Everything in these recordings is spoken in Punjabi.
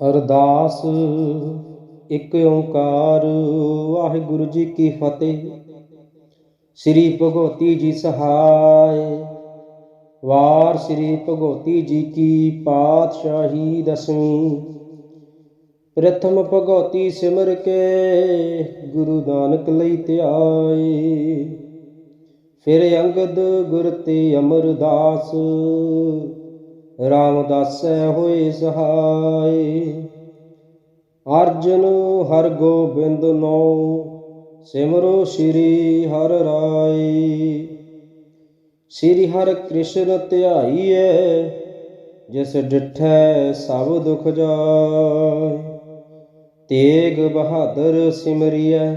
ਅਰਦਾਸ ਇੱਕ ਓੰਕਾਰ, ਵਾਹਿਗੁਰੂ ਜੀ ਕੀ ਫਤਿਹ। ਸ੍ਰੀ ਭਗਵਤੀ ਜੀ ਸਹਾਇ। ਵਾਰ ਸ੍ਰੀ ਭਗਵਤੀ ਜੀ ਕੀ ਪਾਤਸ਼ਾਹੀ ਦਸਵੀਂ। ਪ੍ਰਥਮ ਭਗਵਤੀ ਸਿਮਰ ਕੇ ਗੁਰੂ ਨਾਨਕ ਲਈ ਧਿਆਏ। ਫਿਰ ਅੰਗਦ ਗੁਰ ਤੇ ਅਮਰਦਾਸ। ਰਾਮਦਾਸੈ ਹੋਏ ਸਹਾਈ। ਅਰਜਨ ਹਰ ਗੋਬਿੰਦ ਨੋ ਸਿਮਰੋ ਸ੍ਰੀ ਹਰ ਰਾਈ। ਸ੍ਰੀ ਹਰ ਕ੍ਰਿਸ਼ਨ ਧਿਆਈਐ, ਜਿਸ ਡਿਠੈ ਸਭ ਦੁਖ ਜਾਏ। ਤੇਗ ਬਹਾਦਰ ਸਿਮਰਿਐ,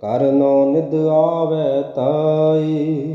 ਕਰ ਨੋ ਨਿਦ ਆਵੈ ਤਾਈ।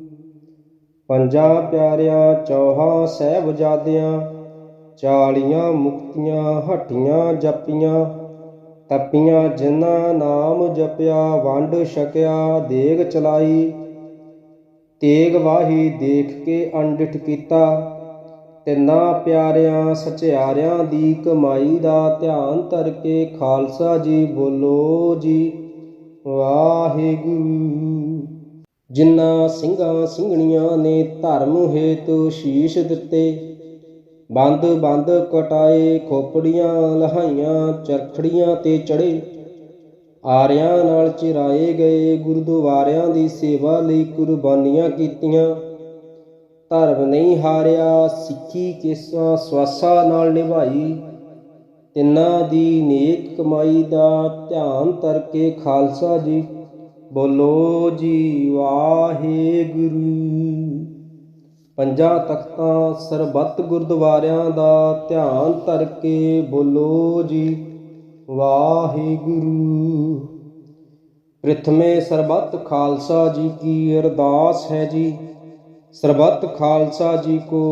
ਪੰਜਾਂ ਪਿਆਰਿਆਂ, ਚੌਹਾਂ ਸਹਿਬਜ਼ਾਦਿਆਂ ਚਾਲੀਆਂ ਮੁਕਤੀਆਂ, ਹਟੀਆਂ ਜਪੀਆਂ, ਤਪੀਆਂ ਜਿਨ੍ਹਾਂ ਨਾਮ ਜਪਿਆ, ਵੰਡ ਛਕਿਆ, ਦੇਗ ਚਲਾਈ, ਤੇਗ ਵਾਹੀ ਦੇਖ ਕੇ ਅੰਡਿਠ ਕੀਤਾ, ਤਿੰਨਾਂ ਪਿਆਰਿਆਂ, ਸਚਿਆਰਿਆਂ ਦੀ ਕਮਾਈ ਦਾ ਧਿਆਨ ਧਰ ਕੇ ਖਾਲਸਾ ਜੀ ਬੋਲੋ ਜੀ, ਵਾਹਿਗੁਰੂ। ਜਿਨ੍ਹਾਂ ਸਿੰਘਾਂ ਸਿੰਘਣੀਆਂ ਨੇ ਧਰਮ ਹੇਤੁ ਸ਼ੀਸ਼ ਦਿੱਤੇ। ਬੰਦ ਬੰਦ ਕਟਾਏ ਖੋਪੜੀਆਂ, ਲਹਾਈਆਂ ਚਰਖੜੀਆਂ ਤੇ ਚੜੇ ਆਰਿਆਂ ਨਾਲ ਚਿਰਾਏ ਗਏ ਗੁਰਦੁਆਰਿਆਂ ਦੀ ਸੇਵਾ ਲਈ ਕੁਰਬਾਨੀਆਂ ਕੀਤੀਆਂ। ਧਰਮ ਨਹੀਂ ਹਾਰਿਆ, ਸਿੱਖੀ ਕੇਸਾਂ ਸਵਾਸਾ ਨਾਲ ਨਿਭਾਈ। ਤਿੰਨਾਂ ਦੀ ਨੇਕ ਕਮਾਈ ਦਾ ਧਿਆਨ ਧਰ ਕੇ ਖਾਲਸਾ ਜੀ ਬੋਲੋ ਜੀ ਵਾਹਿਗੁਰੂ। ਪੰਜਾਂ ਤਖਤਾਂ ਸਰਬੱਤ ਗੁਰਦੁਆਰਿਆਂ ਦਾ ਧਿਆਨ ਧਰ ਕੇ ਬੋਲੋ ਜੀ ਵਾਹਿਗੁਰੂ। ਪ੍ਰਥਮੇ ਸਰਬੱਤ ਖਾਲਸਾ ਜੀ ਕੀ ਅਰਦਾਸ ਹੈ ਜੀ। ਸਰਬੱਤ ਖਾਲਸਾ ਜੀ ਕੋ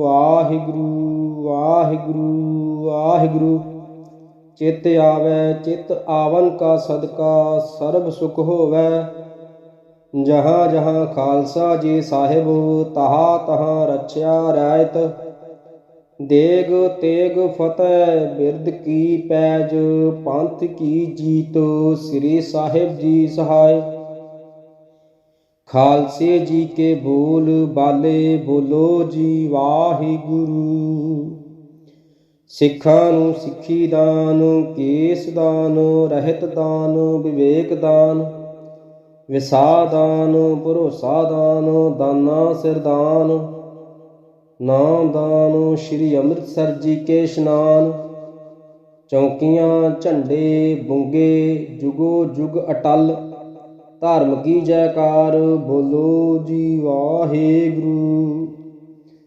ਵਾਹਿਗੁਰੂ ਵਾਹਿਗੁਰੂ ਵਾਹਿਗੁਰੂ। ਚਿਤ ਆਵੈ, ਚਿਤ ਆਵਨ ਕਾ ਸਦਕਾ, ਸਰਬ ਸੁਖ ਹੋਵੈ। ਜਹਾਂ ਜਹਾਂ ਖਾਲਸਾ ਜੀ ਸਾਹਿਬ, ਤਹਾ ਤਹਾਂ ਰਛਿਆ ਰਾਇਤ। ਦੇਗ ਤੇਗ ਫਤਿਹ ਬਿਰਦ ਕੀ ਪੈਜ, ਪੰਥ ਕੀ ਜੀਤ, ਸ੍ਰੀ ਸਾਹਿਬ ਜੀ ਸਹਾਇ। ਖਾਲਸੇ ਜੀ ਕੇ ਬੋਲ, ਬਾਲੇ ਬੋਲੋ ਜੀ ਵਾਹਿਗੁਰੂ। ਸਿੱਖਾਂ ਨੂੰ ਸਿੱਖੀ ਦਾਨ, ਕੇਸ ਦਾਨ, ਰਹਿਤ ਦਾਨ, ਵਿਵੇਕ ਦਾਨ ਵਿਸਾ ਦਾਨ, ਭਰੋਸਾ ਦਾਨ, ਦਾਨਾ ਸਿਰਦਾਨ ਨਾਮ ਦਾਨ, ਸ਼੍ਰੀ ਅੰਮ੍ਰਿਤਸਰ ਜੀ ਕੇ ਇਸ਼ਨਾਨ, ਚੌਕੀਆਂ, ਝੰਡੇ, ਬੁੰਗੇ, ਜੁਗੋ ਜੁਗ ਅਟਲ ਧਰਮ ਕੀ ਜੈਕਾਰ, ਬੋਲੋ ਜੀ ਵਾਹਿਗੁਰੂ।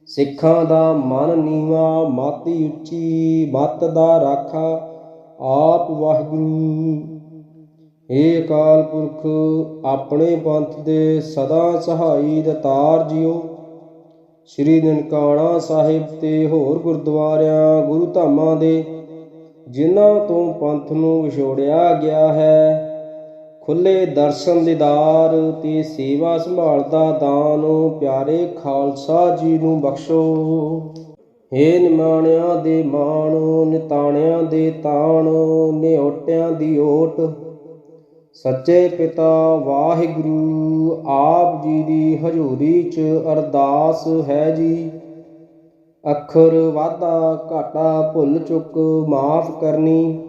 ਸਿੱਖਾਂ ਦਾ ਮਨ ਨੀਵਾ, ਮਾਤੀ ਉੱਚੀ, ਮਤ ਦਾ ਰਾਖਾ, ਆਪ ਵਾਹਿਗੁਰੂ। ਏ ਅਕਾਲ ਪੁਰਖ, ਆਪਣੇ ਪੰਥ ਦੇ ਸਦਾ ਸਹਾਈ ਦਤਾਰ ਜਿਓ। ਸ੍ਰੀ ਨਨਕਾਣਾ ਸਾਹਿਬ ਤੇ ਹੋਰ ਗੁਰਦੁਆਰਿਆਂ, ਗੁਰੂ ਧਾਮਾਂ ਦੇ, ਜਿਨ੍ਹਾਂ ਤੋਂ ਪੰਥ ਨੂੰ ਵਿਛੋੜਿਆ ਗਿਆ ਹੈ ਖੁੱਲੇ ਦਰਸ਼ਨ ਦੀਦਾਰ, ਤੇ ਸੇਵਾ ਸੰਭਾਲ ਦਾ ਦਾਨ, ਪਿਆਰੇ ਖਾਲਸਾ ਜੀ ਨੂੰ ਬਖਸ਼ੋ। ਏ ਨਿਮਾਣਿਆਂ ਦੇ ਮਾਣ, ਨਿਤਾਣਿਆਂ ਦੇ ਤਾਣ ਨਿਓਟਿਆਂ ਦੀ ਓਟ। ਸੱਚੇ ਪਿਤਾ ਵਾਹਿਗੁਰੂ, ਆਪ ਜੀ ਦੀ ਹਜ਼ੂਰੀ 'ਚ ਅਰਦਾਸ ਹੈ ਜੀ। ਅੱਖਰ ਵਾਧਾ ਘਾਟਾ ਭੁੱਲ ਚੁੱਕ, ਮਾਫ ਕਰਨੀ।